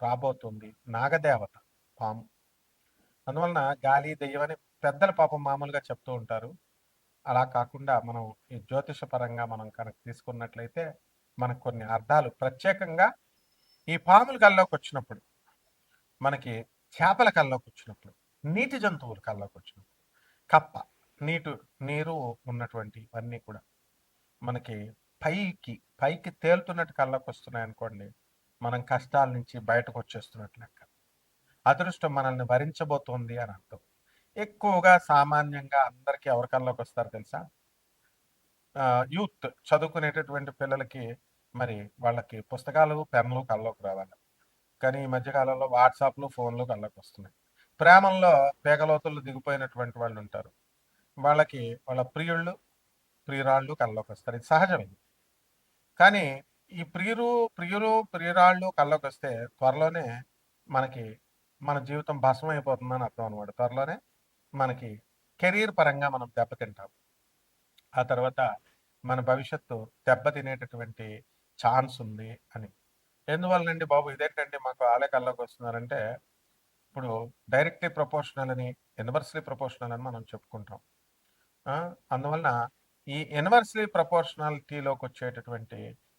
రాబోతుంది. నాగదేవత పాము. అందువలన గాలి దెయ్యం అని పెద్దల పాపం మామూలుగా చెప్తూ ఉంటారు. అలా కాకుండా మనం ఈ జ్యోతిష పరంగా మనం కనుక తీసుకున్నట్లయితే మనకు కొన్ని అర్థాలు. ప్రత్యేకంగా ఈ పాముల కల్లోకి వచ్చినప్పుడు మనకి చేపల కల్లోకి వచ్చినప్పుడు నీటి జంతువుల కల్లోకి వచ్చినప్పుడు కప్ప నీటు నీరు ఉన్నటువంటి ఇవన్నీ కూడా మనకి పైకి పైకి తేలుతున్నట్టు కళ్ళకు వస్తున్నాయి అనుకోండి మనం కష్టాల నుంచి బయటకు వచ్చేస్తున్నట్లు లెక్క. అదృష్టం మనల్ని భరించబోతోంది అని అర్థం. ఎక్కువగా సామాన్యంగా అందరికీ ఎవరి కళ్ళలోకి వస్తారు తెలుసా? యూత్ చదువుకునేటటువంటి పిల్లలకి మరి వాళ్ళకి పుస్తకాలు పెన్నులు కళ్ళలోకి రావాలి. కానీ ఈ మధ్యకాలంలో వాట్సాప్లు ఫోన్లు కళ్ళకి వస్తున్నాయి. ప్రేమల్లో పేగలోతులు దిగిపోయినటువంటి వాళ్ళు ఉంటారు. వాళ్ళకి వాళ్ళ ప్రియుళ్ళు ప్రియురాళ్ళు కళ్ళలోకి వస్తారు. ఇది సహజమైంది. కానీ ఈ ప్రియురు ప్రియురు ప్రియురాళ్ళు కళ్ళలోకి వస్తే త్వరలోనే మనకి మన జీవితం భస్మం అయిపోతుందని అర్థం అనమాట త్వరలోనే మనకి కెరీర్ పరంగా మనం దెబ్బతింటాం. ఆ తర్వాత మన భవిష్యత్తు దెబ్బతినేటటువంటి ఛాన్స్ ఉంది అని. ఎందువల్లండి బాబు? ఇదేంటండి మాకు ఆలే కల్లోకి వస్తున్నారంటే ఇప్పుడు డైరెక్ట్లీ ప్రపోర్షనల్ అని ఇన్వర్స్లీ ప్రపోర్షనల్ అని మనం చెప్పుకుంటాం. అందువలన ఈ ఇన్వర్స్లీ ప్రపోర్షనాలిటీలోకి వచ్చేటటువంటి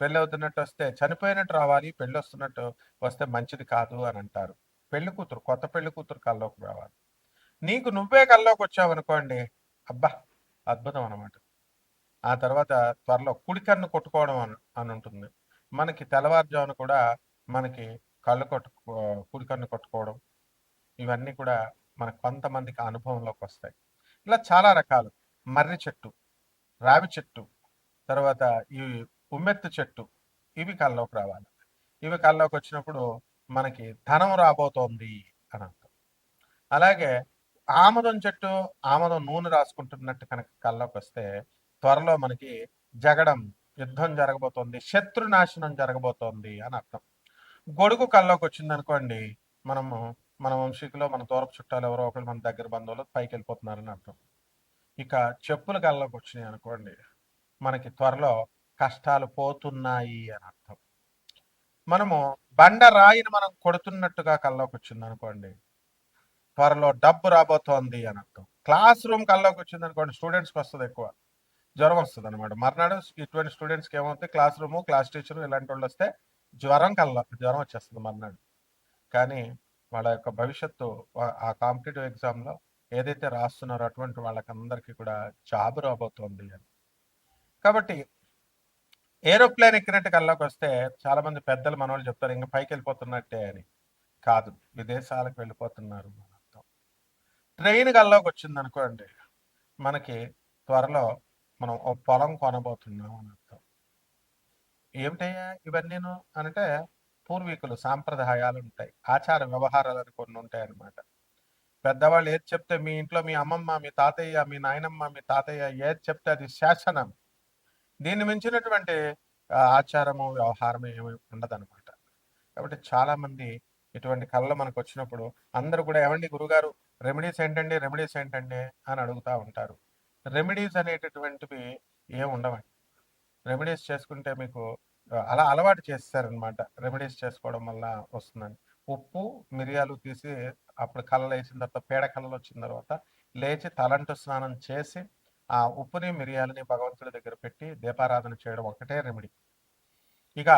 పెళ్ళి అవుతున్నట్టు వస్తే చనిపోయినట్టు రావాలి పెళ్ళి వస్తున్నట్టు వస్తే మంచిది కాదు అని అంటారు. పెళ్ళి కూతురు కొత్త పెళ్ళి కూతురు కల్లోకి రావాలి. నీకు నువ్వే కల్లోకి వచ్చావు అనుకోండి అబ్బా అద్భుతం అనమాట ఆ తర్వాత త్వరలో కుడికన్ను కొట్టుకోవడం అని అని ఉంటుంది మనకి తెల్లవారుజామున కూడా మనకి కళ్ళు కొట్టు కుడికన్ను కొట్టుకోవడం ఇవన్నీ కూడా మన కొంతమందికి అనుభవంలోకి వస్తాయి. ఇలా చాలా రకాలు. మర్రి చెట్టు రావి చెట్టు తర్వాత ఈ ఉమ్మెత్తు చెట్టు. ఇవి కల్లోకి రావాలి. ఇవి కల్లోకి వచ్చినప్పుడు మనకి ధనం రాబోతోంది అని అర్థం. అలాగే ఆమదం చెట్టు ఆమదం నూనె రాసుకుంటున్నట్టు కనుక కల్లోకి వస్తే త్వరలో మనకి జగడం యుద్ధం జరగబోతోంది శత్రు నాశనం జరగబోతోంది అని అర్థం. గొడుగు కల్లోకి వచ్చింది అనుకోండి మనము మన వంశీకులో మన దూరపు చుట్టాలు ఎవరో ఒకరు మన దగ్గర బంధువులు పైకి వెళ్ళిపోతున్నారని అర్థం. ఇక చెప్పులు కల్లోకి వచ్చినాయి అనుకోండి మనకి త్వరలో కష్టాలు పోతున్నాయి అని అర్థం. మనము బండ రాయిని మనం కొడుతున్నట్టుగా కల్లోకి వచ్చింది అనుకోండి త్వరలో డబ్బు రాబోతోంది అని అర్థం. క్లాస్ రూమ్ కల్లోకి వచ్చింది అనుకోండి స్టూడెంట్స్కి వస్తుంది ఎక్కువ జ్వరం వస్తుంది అనమాట మర్నాడు ఇటువంటి స్టూడెంట్స్కి ఏమవుతుంది క్లాస్ రూము క్లాస్ టీచర్ ఇలాంటి వాళ్ళు వస్తే జ్వరం కల్లా జ్వరం వచ్చేస్తుంది మర్నాడు. కానీ వాళ్ళ యొక్క భవిష్యత్తు ఆ కాంపిటేటివ్ ఎగ్జామ్లో ఏదైతే రాస్తున్నారో అటువంటి వాళ్ళకందరికీ కూడా జాబ్ రాబోతోంది అని. కాబట్టి ఏరోప్లేన్ ఎక్కినట్టు కల్లోకి వస్తే చాలా మంది పెద్దలు మనోళ్ళు చెప్తారు ఇంకా పైకి వెళ్ళిపోతున్నట్టే అని. కాదు విదేశాలకు వెళ్ళిపోతున్నారు అర్థం. ట్రైన్ కల్లోకి వచ్చింది అనుకోండి మనకి త్వరలో మనం ఓ పొలం కొనబోతున్నాం అని అర్థం. ఏమిటయ్యా ఇవన్నీను? అంటే పూర్వీకులు సాంప్రదాయాలు ఉంటాయి ఆచార వ్యవహారాలు అని కొన్ని ఉంటాయి అన్నమాట. పెద్దవాళ్ళు ఏది చెప్తే మీ ఇంట్లో మీ అమ్మమ్మ మీ తాతయ్య మీ నాయనమ్మ మీ తాతయ్య ఏది చెప్తే అది శాసనం. దీన్ని మించినటువంటి ఆచారము వ్యవహారము ఏమి ఉండదన్నమాట. కాబట్టి చాలా మంది ఇటువంటి కళలు మనకు వచ్చినప్పుడు అందరూ కూడా ఏమండి గురుగారు రెమెడీస్ ఏంటండి రెమెడీస్ ఏంటండి అని అడుగుతా ఉంటారు. రెమెడీస్ అనేటటువంటివి ఏం ఉండవండి. రెమెడీస్ చేసుకుంటే మీకు అలా అలవాటు చేస్తారనమాట రెమెడీస్ చేసుకోవడం వల్ల వస్తుందని ఉప్పు మిరియాలు తీసి అప్పుడు కళ్ళలు వేసిన తర్వాత పేడ కళ్ళలు వచ్చిన తర్వాత లేచి తలంటు స్నానం చేసి ఆ ఉప్పుని మిరియాలని భగవంతుడి దగ్గర పెట్టి దీపారాధన చేయడం ఒకటే రెమెడీ ఇక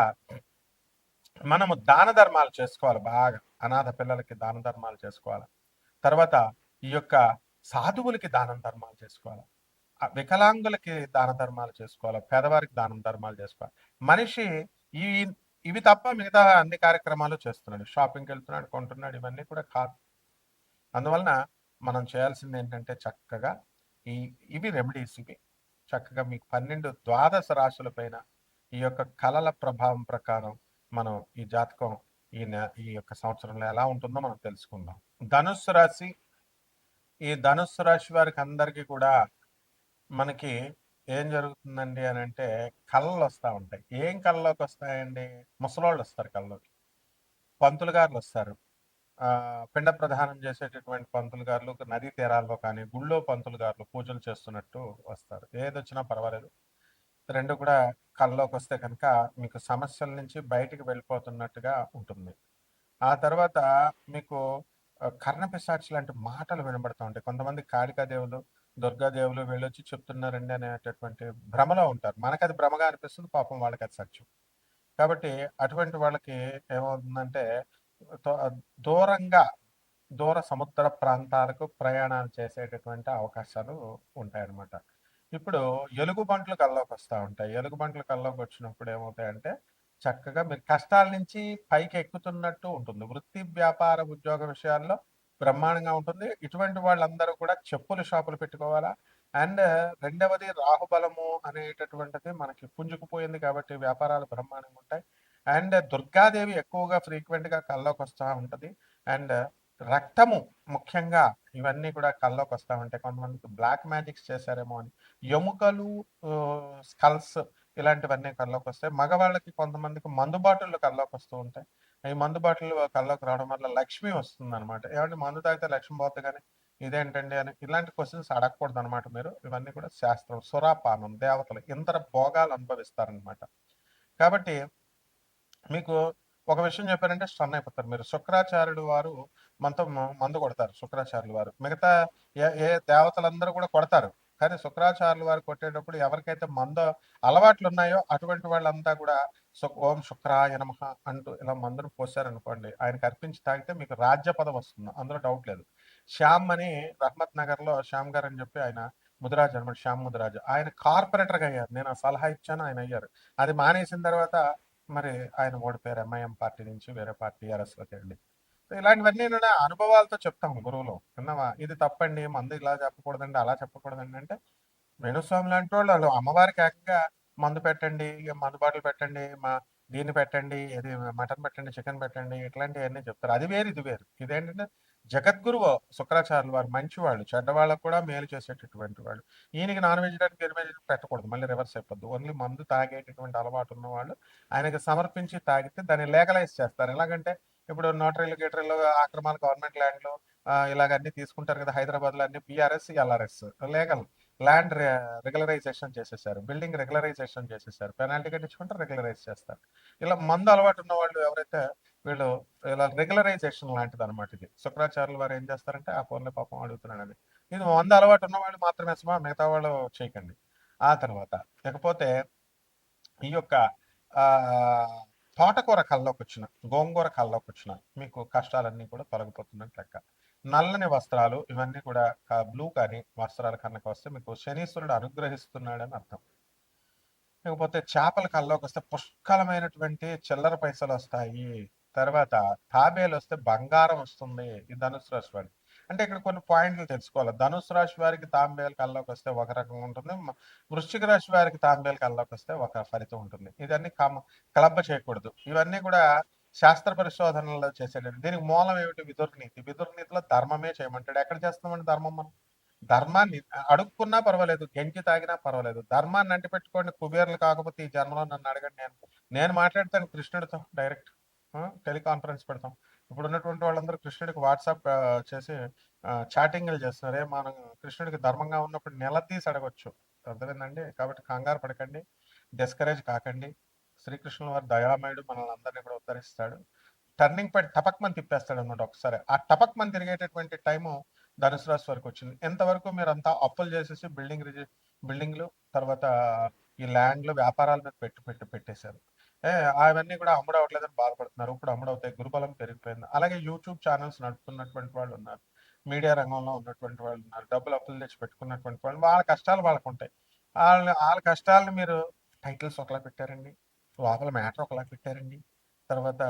మనము దాన ధర్మాలు చేసుకోవాలి బాగా. అనాథ పిల్లలకి దాన ధర్మాలు చేసుకోవాలి. తర్వాత ఈ యొక్క సాధువులకి దానం ధర్మాలు చేసుకోవాలి. ఆ వికలాంగులకి దాన ధర్మాలు చేసుకోవాలి. పేదవారికి దానం ధర్మాలు చేసుకోవాలి. మనిషి ఈ ఇవి తప్ప మిగతా అన్ని కార్యక్రమాలు చేస్తున్నాడు. షాపింగ్కి వెళ్తున్నాడు కొంటున్నాడు ఇవన్నీ కూడా కాదు. అందువలన మనం చేయాల్సింది ఏంటంటే చక్కగా ఈ ఇవి రెమెడీస్ ఇవి చక్కగా మీకు పన్నెండు ద్వాదశ రాశుల పైన ఈ యొక్క కళల ప్రభావం ప్రకారం మనం ఈ జాతకం ఈ నె- ఈ యొక్క సంవత్సరంలో ఎలా ఉంటుందో మనం తెలుసుకుందాం. ధనుస్సు రాశి ఈ ధనుస్సు రాశి వారికి అందరికీ కూడా మనకి ఏం జరుగుతుందండి అని అంటే కళ్ళలు వస్తూ ఉంటాయి. ఏం కళ్ళలోకి వస్తాయండి? ముసలోళ్ళు వస్తారు కళ్ళలోకి. పంతులు గారులు వస్తారు. పిండ ప్రధానం చేసేటటువంటి పంతులు గారులు నదీ తీరాల్లో కానీ గుళ్ళో పంతులు గారులు పూజలు చేస్తున్నట్టు వస్తారు. ఏది వచ్చినా పర్వాలేదు రెండు కూడా కళ్ళలోకి వస్తే కనుక మీకు సమస్యల నుంచి బయటికి వెళ్ళిపోతున్నట్టుగా ఉంటుంది. ఆ తర్వాత మీకు ఆ, కర్ణపిశాచి లాంటి మాటలు వినబడుతూ ఉంటాయి. కొంతమంది కాళికాదేవులు దుర్గాదేవులు వెళ్ళొచ్చి చెప్తున్నారండి అనేటటువంటి భ్రమలో ఉంటారు. మనకు అది భ్రమగా అనిపిస్తుంది పాపం వాళ్ళకి అది సత్యం. కాబట్టి అటువంటి వాళ్ళకి ఏమవుతుందంటే దూరంగా దూర సముద్ర ప్రాంతాలకు ప్రయాణాలు చేసేటటువంటి అవకాశాలు ఉంటాయన్నమాట. ఇప్పుడు ఎలుగుబంట్లు కల్లోకి వస్తూ ఉంటాయి. ఎలుగుబంట్లు కల్లోకి వచ్చినప్పుడు ఏమవుతాయంటే, చక్కగా మీరు కష్టాల నుంచి పైకి ఎక్కుతున్నట్టు ఉంటుంది. వృత్తి, వ్యాపార, ఉద్యోగ విషయాల్లో బ్రహ్మాండంగా ఉంటుంది. ఇటువంటి వాళ్ళందరూ కూడా చెప్పుల షాపులు పెట్టుకోవాలా. అండ్ రెండవది రాహుబలము అనేటటువంటిది మనకి పుంజుకుపోయింది కాబట్టి వ్యాపారాలు బ్రహ్మాండంగా ఉంటాయి. అండ్ దుర్గాదేవి ఎక్కువగా ఫ్రీక్వెంట్‌గా కల్లోకి వస్తూ ఉంటుంది అండ్ రక్తము ముఖ్యంగా ఇవన్నీ కూడా కల్లోకి వస్తా ఉంటాయి. కొంతమందికి బ్లాక్ మ్యాజిక్స్ చేశారేమో అని. ఎముకలు స్కల్స్ ఇలాంటివన్నీ కల్లోకి వస్తాయి. మగవాళ్ళకి కొంతమందికి మందు బాటిళ్ళు కల్లోకి వస్తూ ఉంటాయి. ఈ మందు బాటిల్లు కల్లోకి రావడం వల్ల లక్ష్మి వస్తుందనమాట. ఏమంటే మందు తాగితే లక్ష్మి పోతుంది కానీ ఇదేంటండి అని ఇలాంటి క్వశ్చన్స్ అడగకూడదు అనమాట మీరు. ఇవన్నీ కూడా శాస్త్రం. సురాపానం దేవతలు ఇంతర భోగాలు అనుభవిస్తారనమాట. కాబట్టి మీకు ఒక విషయం చెప్పారంటే స్టన్ అయిపోతారు మీరు. శుక్రాచార్యుడు వారు మనతో మందు కొడతారు శుక్రాచార్యులు వారు. మిగతా ఏ ఏ దేవతలందరూ కూడా కొడతారు. కానీ శుక్రాచార్యులు వారు కొట్టేటప్పుడు ఎవరికైతే మందు అలవాట్లున్నాయో అటువంటి వాళ్ళంతా కూడా ఓం శుక్రాయ నమః అంటూ ఇలా మందును పోసారనుకోండి, ఆయనకు అర్పించి తాగితే మీకు రాజ్య పదం వస్తుంది. అందులో డౌట్ లేదు. శ్యామ్ అని రహ్మత్ నగర్‌లో శ్యామ్ గారని చెప్పి ఆయన ముదిరాజు అనమాట. శ్యామ్ ముదిరాజు. ఆయన కార్పొరేటర్‌గా అయ్యారు. నేను ఆ సలహా ఇచ్చాను ఆయన అయ్యారు. అది మానేసిన తర్వాత మరి ఆయన ఓడిపోయారు. ఎంఐఎం పార్టీ నుంచి వేరే పార్టీ టీఆర్ఎస్‌లోకెళ్ళి. సో ఇలాంటివన్నీ నేను అనుభవాలతో చెప్తాం గురువులు. విన్నావా? ఇది తప్పండి. మందు ఇలా చెప్పకూడదండి, అలా చెప్పకూడదండి అంటే, వేణుస్వామి లాంటివాళ్ళు వాళ్ళు అమ్మవారికి ఏకంగా మందు పెట్టండి, మందు బాటిల్ పెట్టండి, మా దీన్ని పెట్టండి, ఇది మటన్ పెట్టండి, చికెన్ పెట్టండి ఇట్లాంటివన్నీ చెప్తారు. అది వేరు, ఇది వేరు. ఇదేంటంటే జగద్గురువు శుక్రాచార్యులు వారు మంచివాళ్ళు. చెడ్డవాళ్ళకు కూడా మేలు చేసేటటువంటి వాళ్ళు. ఈయనకి నాన్ వెజిటేరియన్, వెజ్ వెజిటేరియన్ పెట్టకూడదు. మళ్ళీ రివర్స్ అయిపోద్దు ఓన్లీ మందు తాగేటటువంటి అలవాటు ఉన్నవాళ్ళు ఆయనకి సమర్పించి తాగితే దాన్ని లీగలైజ్ చేస్తారు. ఎలాగంటే ఇప్పుడు నోటరీలు, గేటరీలు ఆక్రమాలు గవర్నమెంట్ ల్యాండ్‌లు ఇలాగ అన్ని తీసుకుంటారు కదా! హైదరాబాద్‌లో అన్ని BRS, LRS legal. Land regularization చేసేసారు. బిల్డింగ్ రెగ్యులరైజేషన్ చేసేసారు. పెనాల్టీ కట్టించుకుంటే రెగ్యులరైజ్ చేస్తారు. ఇలా మందు అలవాటు ఉన్న వాళ్ళు ఎవరైతే వీళ్ళు ఇలా రెగ్యులరైజేషన్ లాంటిది అనమాట ఇది. శుక్రాచార్యులు వారు ఏం చేస్తారంటే, ఆ ఫోన్లో పాపం అడుగుతున్నాడని. ఇది వంద అలవాటు ఉన్నవాళ్ళు మాత్రమే సుమా మిగతా వాళ్ళు చేయకండి. ఆ తర్వాత ఇకపోతే ఈ యొక్క తోటకూర కళ్ళలోకి వచ్చిన గోంగూర కళ్ళలోకి వచ్చిన మీకు కష్టాలన్నీ కూడా తొలగిపోతున్నట్టు లెక్క. నల్లని వస్త్రాలు ఇవన్నీ కూడా బ్లూ కానీ వస్త్రాలు కన్నకు వస్తే మీకు శనీశ్వరుడు అనుగ్రహిస్తున్నాడని అర్థం. లేకపోతే చేపల కళ్ళలోకి వస్తే పుష్కలమైనటువంటి చిల్లర పైసలు వస్తాయి తర్వాత తాబేలు వస్తే బంగారం వస్తుంది. ఈ ధనుసు రాశి వారికి. అంటే ఇక్కడ కొన్ని పాయింట్లు తెలుసుకోవాలి. ధనుసు రాశి వారికి తాంబేలు కల్లోకొస్తే ఒక రకంగా ఉంటుంది. వృశ్చిక రాశి వారికి తాంబేలు కల్లోకొస్తే ఒక ఫలితం ఉంటుంది. ఇదన్నీ కమ క్లబ్బ చేయకూడదు. ఇవన్నీ కూడా శాస్త్ర పరిశోధనలో చేసేటండి. దీనికి మూలం ఏమిటి? విదుర్నీతి. విదుర్నీతిలో ధర్మమే చేయమంటాడు. ఎక్కడ చేస్తామండి ధర్మం మనం? ధర్మాన్ని అడుక్కున్నా పర్వాలేదు. గెంటి తాగినా పర్వాలేదు. ధర్మాన్ని అంటిపెట్టుకోండి కుబేరులు కాకపోతే ఈ జన్మలో నన్ను అడగండి నేను. నేను మాట్లాడతాను కృష్ణుడితో డైరెక్ట్. టెలికాన్ఫరెన్స్ పెడతాం. ఇప్పుడున్నటువంటి వాళ్ళందరూ కృష్ణుడికి వాట్సాప్ చేసి చాటింగ్‌లు చేస్తున్నారు. మనం కృష్ణుడికి ధర్మంగా ఉన్నప్పుడు నిలదీసి అడగొచ్చు. అర్థమైందండి? కాబట్టి కంగారు పడకండి. డిస్కరేజ్ కాకండి. శ్రీకృష్ణుల వారి దయామయుడు. మనల్ని అందరిని కూడా ఉద్ధరిస్తాడు. టర్నింగ్ పాయింట్ టపక్‌మని తిప్పేస్తాడన్నమాట ఒకసారి. ఆ టపక్‌మని తిరిగేటటువంటి టైము ధనుసు రాశి వచ్చింది ఎంతవరకు మీరంతా అప్పులు చేసేసి బిల్డింగ్ రిజి బిల్డింగ్‌లు తర్వాత ఈ ల్యాండ్‌లు వ్యాపారాల మీద పెట్టి పెట్టి పెట్టేశారు. ఏ అవన్నీ కూడా అమ్ముడవట్లేదని బాధపడుతున్నారు. ఇప్పుడు అమ్ముడవుతాయి. గురుబలం పెరిగిపోయింది. అలాగే యూట్యూబ్ ఛానల్స్ నడుపుతున్నటువంటి వాళ్ళు ఉన్నారు మీడియా రంగంలో ఉన్నటువంటి వాళ్ళు ఉన్నారు డబ్బులు అప్పులు తెచ్చి పెట్టుకున్నటువంటి వాళ్ళు. వాళ్ళ కష్టాలు వాళ్ళకు ఉంటాయి వాళ్ళ వాళ్ళ కష్టాలను మీరు టైటిల్స్ ఒకలా పెట్టారండి. లోపల మ్యాటర్ ఒకలా పెట్టారండి. తర్వాత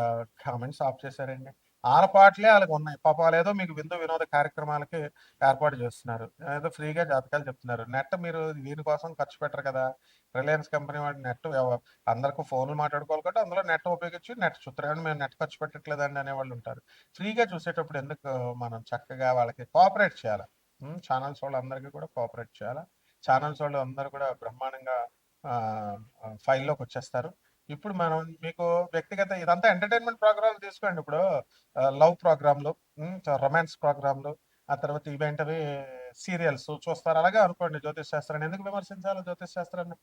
కామెంట్స్ ఆఫ్ చేశారండి. ఆరపాట్లే వాళ్ళకి ఉన్నాయి పాపం ఏదో మీకు విందు వినోద కార్యక్రమాలకి ఏర్పాటు చేస్తున్నారు. ఏదో ఫ్రీగా జాతకాలు చెప్తున్నారు. నెట్ మీరు దీనికోసం ఖర్చు పెట్టరు కదా! రిలయన్స్ కంపెనీ వాడి నెట్ అందరికీ ఫోన్‌లు మాట్లాడుకోవాలి కాబట్టి అందులో నెట్ ఉపయోగించి నెట్ చూత్తరు. మేము నెట్ ఖర్చు పెట్టట్లేదండి అనేవాళ్ళుంటారు. ఫ్రీగా చూసేటప్పుడు ఎందుకు మనం చక్కగా వాళ్ళకి కోఆపరేట్ చేయాలి ఛానల్స్ వాళ్ళందరికీ కూడా కోఆపరేట్ చేయాలి ఛానల్స్ వాళ్ళు అందరూ కూడా బ్రహ్మాండంగా ఫైల్లోకి వచ్చేస్తారు ఇప్పుడు మనం మీకు వ్యక్తిగత ఇదంతా ఎంటర్‌టైన్‌మెంట్ ప్రోగ్రామ్‌లు తీసుకోండి. ఇప్పుడు లవ్ ప్రోగ్రామ్‌లు, రొమాన్స్ ప్రోగ్రామ్‌లు, ఆ తర్వాత ఇవేంటవి సీరియల్స్ చూస్తారు. అలాగే అనుకోండి జ్యోతిష్ శాస్త్రాన్ని. ఎందుకు విమర్శించాలి జ్యోతిష్ శాస్త్రాన్ని?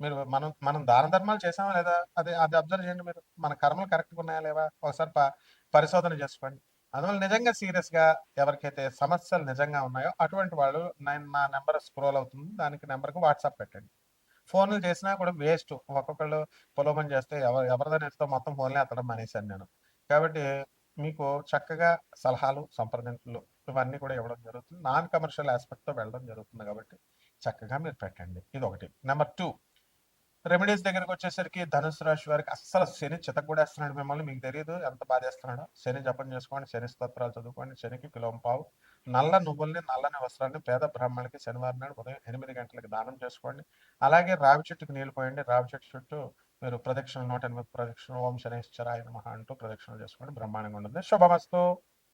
మీరు మనం మనం దాన ధర్మాలు చేసామా లేదా? అది అది అబ్జర్వ్ చేయండి మీరు. మన కర్మలు కరెక్ట్‌గా ఉన్నాయా లేవా? ఒకసారి ప పరిశోధన చేసుకోండి. అందువల్ల నిజంగా సీరియస్‌గా ఎవరికైతే సమస్యలు నిజంగా ఉన్నాయో అటువంటి వాళ్ళు నేను నా నెంబర్ స్క్రోల్ అవుతుంది. దానికి నెంబర్కి వాట్సాప్ పెట్టండి. ఫోన్‌లు చేసినా కూడా వేస్ట్. ఒక్కొక్కళ్ళు పొలమని చేస్తే ఎవరు ఎవరిదైనా మొత్తం ఫోన్‌లే ఎత్తడం మానేశాను నేను. కాబట్టి మీకు చక్కగా సలహాలు, సంప్రదింపులు ఇవన్నీ కూడా ఇవ్వడం జరుగుతుంది. నాన్ కమర్షియల్ యాస్పెక్ట్‌తో వెళ్ళడం జరుగుతుంది కాబట్టి చక్కగా మీరు పెట్టండి. ఇది ఒకటి నెంబర్ టూ రెమెడీస్ దగ్గరికొచ్చేసరికి ధనుసు రాశి వారికి అస్సలు శని చితగ్గొడేస్తున్నాడు మిమ్మల్ని. మీకు తెలియదు ఎంత బాధేస్తున్నాడో. శని జపం చేసుకోండి, శని స్తోత్రాలు చదువుకోండి, శనికి కిలోంపావు నల్ల నువ్వుల్ని, నల్లని వస్త్రాన్ని పేద బ్రాహ్మణులకి శనివారం నాడు ఉదయం ఎనిమిది గంటలకి దానం చేసుకోండి. అలాగే రావి చెట్టుకి నీళ్ళు పోయండి. రావి చెట్టు చుట్టూ మీరు ప్రదక్షిణ నూట ఎనిమిది ప్రదక్షిణ ఓం శనేశ్వరాయ మహా అంటూ ప్రదక్షిణలు చేసుకోండి. బ్రహ్మాండంగా ఉంటుంది. శుభమస్తు.